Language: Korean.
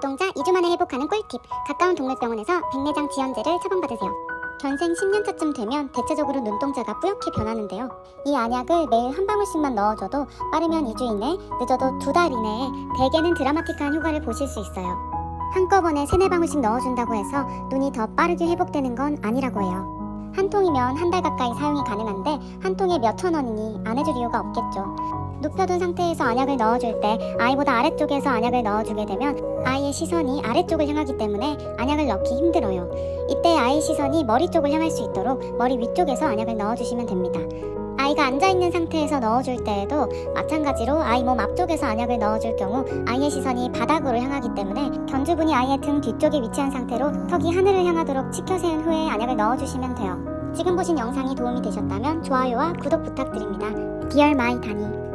눈동자 2주 만에 회복하는 꿀팁. 가까운 동물병원에서 백내장 지연제를 처방받으세요. 견생 10년차쯤 되면 대체적으로 눈동자가 뿌옇게 변하는데요. 이 안약을 매일 한 방울씩만 넣어줘도 빠르면 2주 이내, 늦어도 두 달 이내에 대개는 드라마틱한 효과를 보실 수 있어요. 한꺼번에 세네 방울씩 넣어준다고 해서 눈이 더 빠르게 회복되는 건 아니라고 해요. 한 통이면 한 달 가까이 사용이 가능한데 한 통에 몇천 원이니 안 해줄 이유가 없겠죠. 눕혀둔 상태에서 안약을 넣어줄 때 아이보다 아래쪽에서 안약을 넣어주게 되면 아이의 시선이 아래쪽을 향하기 때문에 안약을 넣기 힘들어요. 이때 아이 시선이 머리 쪽을 향할 수 있도록 머리 위쪽에서 안약을 넣어주시면 됩니다. 아이가 앉아있는 상태에서 넣어줄 때에도 마찬가지로 아이 몸 앞쪽에서 안약을 넣어줄 경우 아이의 시선이 바닥으로 향하기 때문에 견주분이 아이의 등 뒤쪽에 위치한 상태로 턱이 하늘을 향하도록 치켜 세운 후에 안약을 넣어주시면 돼요. 지금 보신 영상이 도움이 되셨다면 좋아요와 구독 부탁드립니다. 디얼 마이 다니